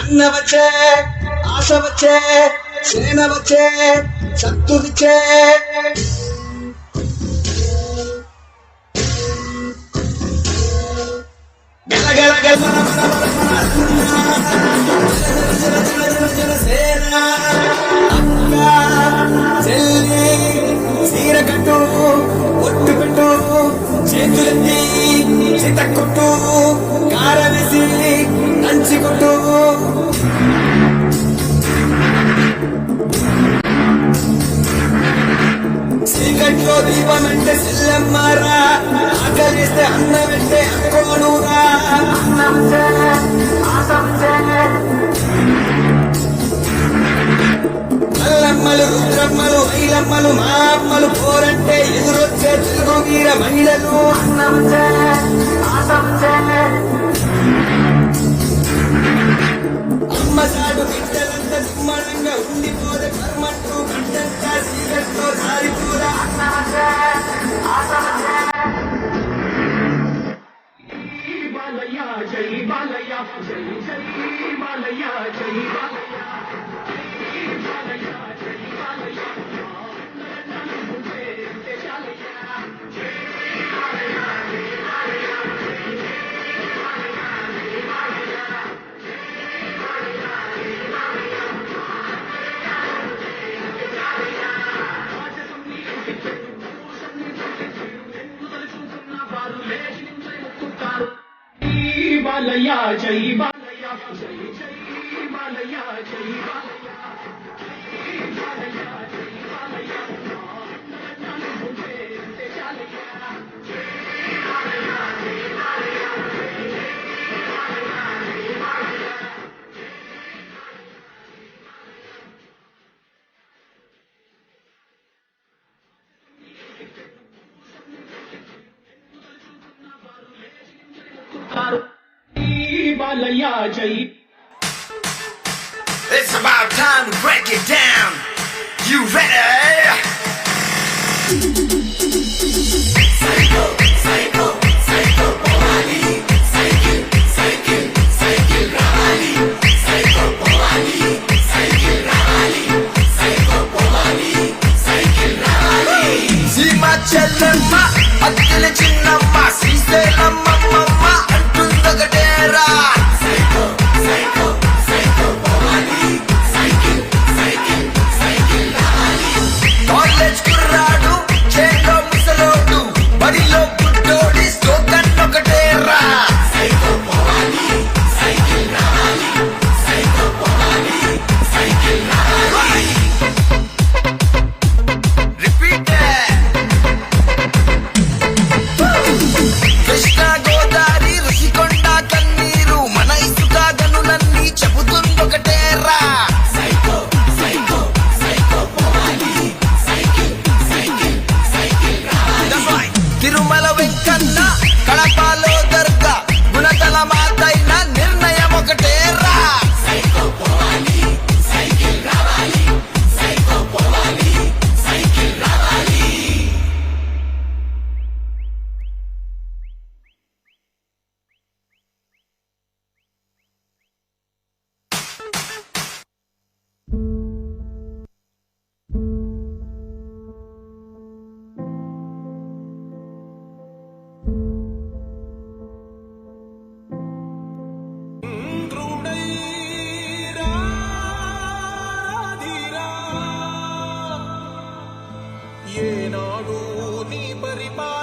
అన్న వచ్చే ఆశ వచ్చే సేన వచ్చే శక్తులిచ్చే గల కట్టు ఒట్టు పెట్టు చేతులెత్తి చిత కొట్టు కారవేసి నంచి కొట్టు. చీకట్లో దీపం అంటే సిల్లమ్మారా ఆకలిస్తే అన్నం అంటే అక్కోనురా. అల్లమ్మలు రుద్రమ్మలు ఐలమ్మలు మా అమ్మలు పోరంటే ఎదురొచ్చే తెలుగు వీర మహిళలు. అమ్మసాడు బిడ్డలంత బిడ్డలంతా ఉండిపోతే కర్మంటూ గంటంతా చీకట్లో సారిపోరా జై బాలయ్య జై జై బాలయ్య జై బాలయ్య. జై బాలయ్య జై బాలయ్య జై జై Balayya It's about time to break it down. You ready? సీమ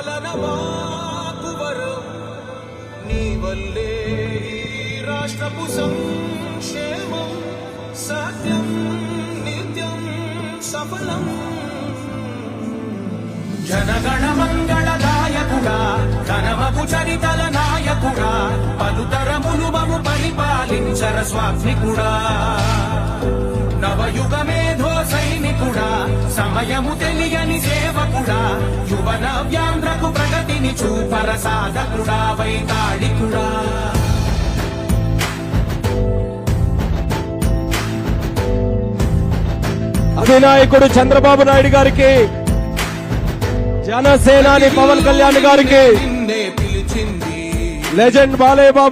పరిపాలన మాకువరు నీ వల్లే రాష్ట్రపు సంక్షేమం సత్యం నిత్యం సఫలం. జనగణ మంగళదాయకుడా ఘనమపు చరితల నాయకుడా పలుతరములు మము పరిపాలించర స్వామికుడా నవయుగ మేధో సమయము తెలియని సేవకుడా యువన వ్యాంధ్రకు ప్రగతిని చూపర సాధకుడా వైతాళికుడా అధినాయకుడు చంద్రబాబు నాయుడు గారికి జనసేనాని పవన్ కళ్యాణ్ గారికి లెజెండ్ బాలయ్య